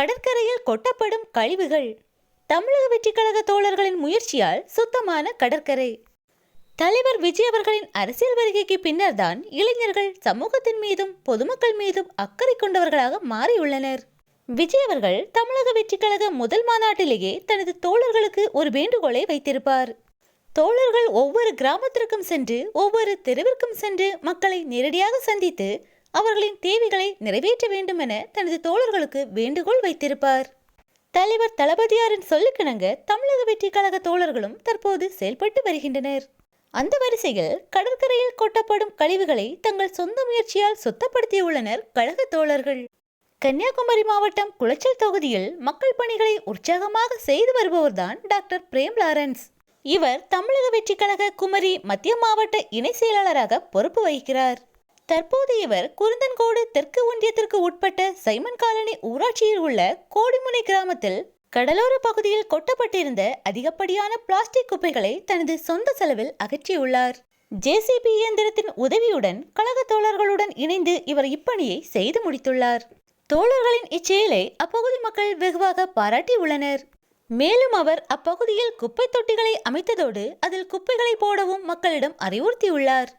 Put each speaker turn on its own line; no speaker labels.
கடற்கரையில் கொட்டப்படும் கழிவுகள். தமிழக வெற்றி கழக தோழர்களின் முயற்சியால் சுத்தமான கடற்கரை. தலைவர் விஜய் அவர்களின் அரசியல் வருகைக்கு பின்னர்தான் இளைஞர்கள் சமூகத்தின் மீதும் பொதுமக்கள் மீதும் அக்கறை கொண்டவர்களாக மாறியுள்ளனர். விஜய் அவர்கள் தமிழக வெற்றி கழக முதல் மாநாட்டிலேயே தனது தோழர்களுக்கு ஒரு வேண்டுகோளை வைத்திருப்பார். தோழர்கள் ஒவ்வொரு கிராமத்திற்கும் சென்று ஒவ்வொரு தெருவிற்கும் சென்று மக்களை நேரடியாக சந்தித்து அவர்களின் தேவைகளை நிறைவேற்ற வேண்டும் என தனது தோழர்களுக்கு வேண்டுகோள் வைத்திருப்பார். தலைவர் தளபதியாரின் சொல்லுக்கிணங்க தமிழக வெற்றி கழக தோழர்களும் தற்போது செயல்பட்டு வருகின்றனர். அந்த வரிசையில் கடற்கரையில் கொட்டப்படும் கழிவுகளை தங்கள் சொந்த முயற்சியால் சுத்தப்படுத்தியுள்ளனர் கழக தோழர்கள். கன்னியாகுமரி மாவட்டம் குளச்சல் தொகுதியில் மக்கள் பணிகளை உற்சாகமாக செய்து வருபவர்தான் டாக்டர் பிரேம் லாரன்ஸ். இவர் தமிழக வெற்றி கழக குமரி மத்திய மாவட்ட இணை செயலாளராக பொறுப்பு வகிக்கிறார். தற்போது இவர் குருந்தன்கோடு தெற்கு ஒன்றியத்திற்கு உட்பட்ட சைமன் காலனி ஊராட்சியில் உள்ள கோடிமுனை கிராமத்தில் கடலோர பகுதியில் கொட்டப்பட்டிருந்த அதிகப்படியான பிளாஸ்டிக் குப்பைகளை தனது சொந்த செலவில் அகற்றியுள்ளார். ஜேசிபி இயந்திரத்தின் உதவியுடன் கழக தோழர்களுடன் இணைந்து இவர் இப்பணியை செய்து முடித்துள்ளார். தோழர்களின் இச்செயலை அப்பகுதி மக்கள் வெகுவாக பாராட்டியுள்ளனர் மேலும் அவர் அப்பகுதியில் குப்பை தொட்டிகளை அமைத்ததோடு அதில் குப்பைகளை போடவும் மக்களிடம் அறிவுறுத்தியுள்ளார்.